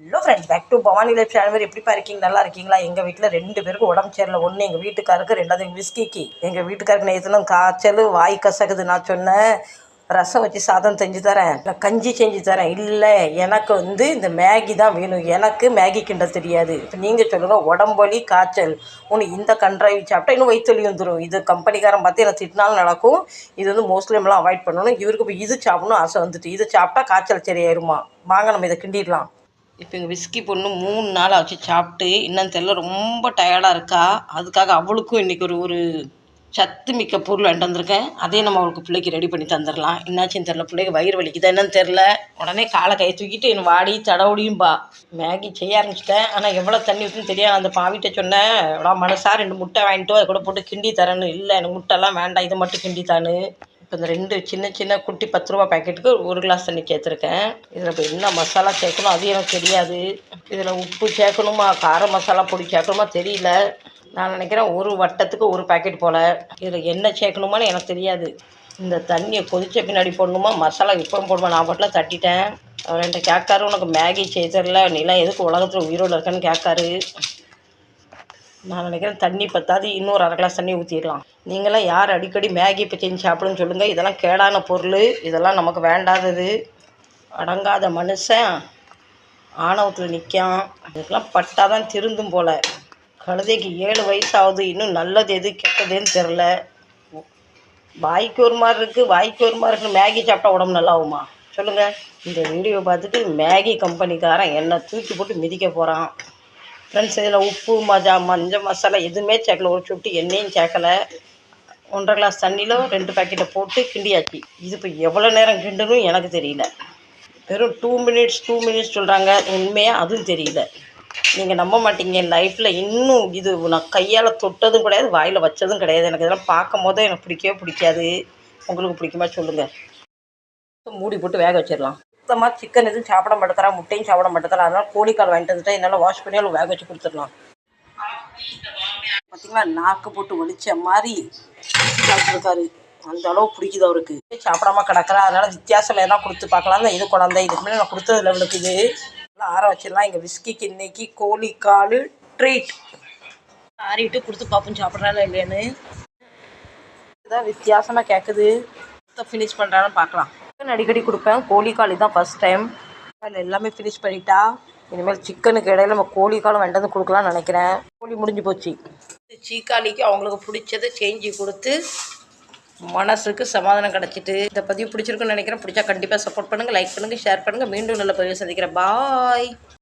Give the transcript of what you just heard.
Hello friends back to Bhavani life channel எப்படிப்பா இருக்கீங்க நல்லா இருக்கீங்களா? எங்கள் வீட்டில் ரெண்டு பேருக்கும் உடம்பு சரியில்லை. ஒன்று எங்கள் வீட்டுக்காருக்கு ரெண்டாவது எங்கள் விஸ்கிக்கு எங்கள் வீட்டுக்காருக்கு நேற்றுலாம் காய்ச்சல் வாய் கசக்குது. நான் சொன்னேன் ரசம் வச்சு சாதம் செஞ்சு தரேன். இல்லை கஞ்சி செஞ்சு தரேன். இல்லை எனக்கு வந்து இந்த மேகி தான் வேணும். எனக்கு மேகி கிண்ட தெரியாது. இப்போ நீங்கள் சொல்லுங்கள் உடம்பொலி காய்ச்சல். ஒன்று இந்த கன்றாவி சாப்பிட்டா இன்னும் வயிற்றுலி வந்துடும் இது கம்பெனிக்காரன் பார்த்து எனக்கு திட்டினாலும் நடக்கும். இது வந்து மோஸ்ட்லியம்லாம் அவாய்ட் பண்ணணும். இவருக்கு இப்போ இது சாப்பிடணும் ஆசை வந்துட்டு இது சாப்பிட்டா காய்ச்சல் சரியாயிருமா? வாங்க நம்ம இதை கிண்டிடலாம். இப்போ எங்கள் விஸ்கி பொண்ணு மூணு நாள் ஆச்சு சாப்பிட்டு என்னன்னு தெரியல ரொம்ப டயர்டாக இருக்கா? அதுக்காக அவளுக்கும் இன்றைக்கி ஒரு ஒரு சத்து மிக்க பொருள் வாங்கிட்டு வந்திருக்கேன். அதே நம்ம அவளுக்கு பிள்ளைக்கு ரெடி பண்ணி தந்துடலாம். என்னாச்சுன்னு தெரில பிள்ளைக்கு வயிறு வலிக்குதா என்னன்னு தெரில உடனே காலை கை தூக்கிட்டு என் வாடி தடவுடியும்பா மேகி செய்ய ஆரம்பிச்சிட்டேன். ஆனால் எவ்வளோ தண்ணி ஊற்றுன்னு தெரியாது. அந்த பாவிட்ட சொன்னேன் எவ்வளோ மனசாக ரெண்டு முட்டை வாங்கிட்டு அதை கூட போட்டு கிண்டி தரேன்னு. இல்லை எனக்கு முட்டைலாம் வேண்டாம் இதை மட்டும் கிண்டி தான்னு. இப்போ இந்த ரெண்டு சின்ன சின்ன குட்டி பத்து ரூபா பாக்கெட்டுக்கு ஒரு கிளாஸ் தண்ணி சேர்த்துருக்கேன் இதில் இப்போ என்ன மசாலா சேர்க்கணும் அது எனக்கு தெரியாது. இதில் உப்பு சேர்க்கணுமா? கார மசாலா பொடி சேர்க்கணுமா? தெரியல. நான் நினைக்கிறேன் ஒரு வட்டத்துக்கு ஒரு பாக்கெட் போல். இதில் என்ன சேர்க்கணுமான்னு எனக்கு தெரியாது. இந்த தண்ணியை கொதிச்ச பின்னாடி போடணுமா? மசாலா இப்போ போடுமா? நான் பாட்டில் தட்டிட்டேன். அவர் என்கிட்ட கேட்காரு உனக்கு மேகி செய்தரில் நீலாம் எதுக்கு உலகத்தில் உயிரோடு இருக்கேன்னு கேட்காரு. நான் நினைக்கிறேன் தண்ணி பத்தாது இன்னொரு அரை கிளாஸ் தண்ணி ஊற்றிடலாம் நீங்களாம் யார் அடிக்கடி மேகி இப்போ செஞ்சு சாப்பிடுன்னு சொல்லுங்கள் இதெல்லாம் கேடான பொருள். இதெல்லாம் நமக்கு வேண்டாதது. அடங்காத மனுஷன். ஆணவத்தில் நிற்கான் இதுக்கெல்லாம் பட்டால் தான் திருந்தும் போல். கழுதைக்கு ஏழு வயசாகுது. இன்னும் நல்லது எது கெட்டதுன்னு தெரில வாய்க்கு ஒரு மாதிரி இருக்குது வாய்க்கு ஒரு மாதிரி இருக்குது மேகி சாப்பிட்டா உடம்பு நல்லா ஆகுமா சொல்லுங்கள் இந்த வீடியோ பார்த்துட்டு மேகி கம்பெனிக்காரன் என்னை தூக்கி போட்டு மிதிக்க போகிறான் ஃப்ரெண்ட்ஸ் இதில் உப்பு மஜா மஞ்சள் மசாலா எதுவுமே சேர்க்கல. ஒரு சுட்டு எண்ணெயும் சேர்க்கலை. ஒன்றரை கிளாஸ் தண்ணியில் ரெண்டு பாக்கெட்டை போட்டு கிண்டியாச்சு. இது இப்போ எவ்வளோ நேரம் கிண்டணும் எனக்கு தெரியல. வெறும் டூ மினிட்ஸ் டூ மினிட்ஸ் சொல்கிறாங்க உண்மையாக அதுவும் தெரியல. நீங்கள் நம்ப மாட்டீங்க. என் லைஃப்பில் இன்னும் இது நான் கையால் தொட்டதும் கிடையாது வாயில் வச்சதும் கிடையாது. எனக்கு இதெல்லாம் பார்க்கும் போதே எனக்கு பிடிக்கவே பிடிக்காது. உங்களுக்கு பிடிக்குமா சொல்லுங்கள் மூடி போட்டு வேக வச்சிடலாம். சுத்தமாக சிக்கன் எதுவும் சாப்பிட மாட்டேங்கிறா முட்டையும் சாப்பிட மாட்டேங்கிறா. அதனால் கோழிக்கால் வாங்கிட்டு வந்துட்டு என்னால் வாஷ் பண்ணி அவளுக்கு வேக வச்சு கொடுத்துடலாம். பார்த்தீங்களா நாக்கு போட்டு வலிச்ச மாதிரி சாப்பிட்ருக்காரு அந்த அளவு பிடிக்குது அவருக்கு. சாப்பிடாம கிடக்குறா. அதனால் வித்தியாசம் எதனா கொடுத்து பார்க்கலாம். தான் இது குழந்தை இதுக்கு முன்னாடி நான் கொடுத்தது அவளுக்கு இது. ஆற வச்சிடலாம். எங்கள் விஸ்கிக்கு இன்னைக்கு கோழிக்கால் ட்ரீட் ஆறிட்டு கொடுத்து பார்ப்போம் சாப்பிட்றாளா இல்லையான்னு. இதான் வித்தியாசமாக கேட்குது ஃபினிஷ் பண்ணுறான்னு பார்க்கலாம். சிக்கன் அடிக்கடி கொடுப்பேன். கோழிக்கால் தான் ஃபஸ்ட் டைம் அதில் எல்லாமே ஃபினிஷ் பண்ணிட்டா இனிமேல் சிக்கனுக்கு இடையில நம்ம கோழிக்காலம் வேண்டது கொடுக்கலாம்னு நினைக்கிறேன். கோழி முடிஞ்சு போச்சு. சீக்காளிக்கு அவங்களுக்கு பிடிச்சதை செஞ்சு கொடுத்து மனசுக்கு சமாதானம் கிடச்சிட்டு இதை பதிவு பிடிச்சிருக்குன்னு நினைக்கிறேன். பிடிச்சா கண்டிப்பாக சப்போர்ட் பண்ணுங்கள் லைக் பண்ணுங்கள் ஷேர் பண்ணுங்கள் மீண்டும் நல்ல பதிவு சந்திக்கிறேன். பாய்